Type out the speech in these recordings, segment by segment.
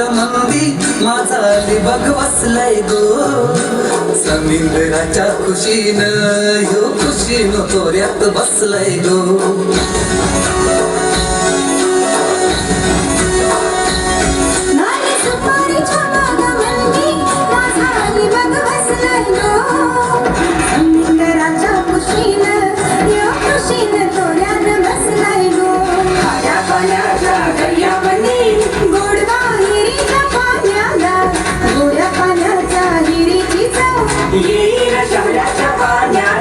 मंदी माझा बघ वसलाय गो. समिंद्राच्या खुशीनं यो खुशीनं तोऱ्यात बसलाय गो. жабля, жабля,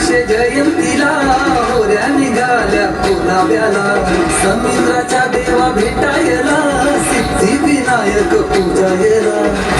गणेश जयंतीला होऱ्या निघाल्या कोणाव्याला समुद्राच्या देवा भेटायला सिद्धी विनायक पूजायला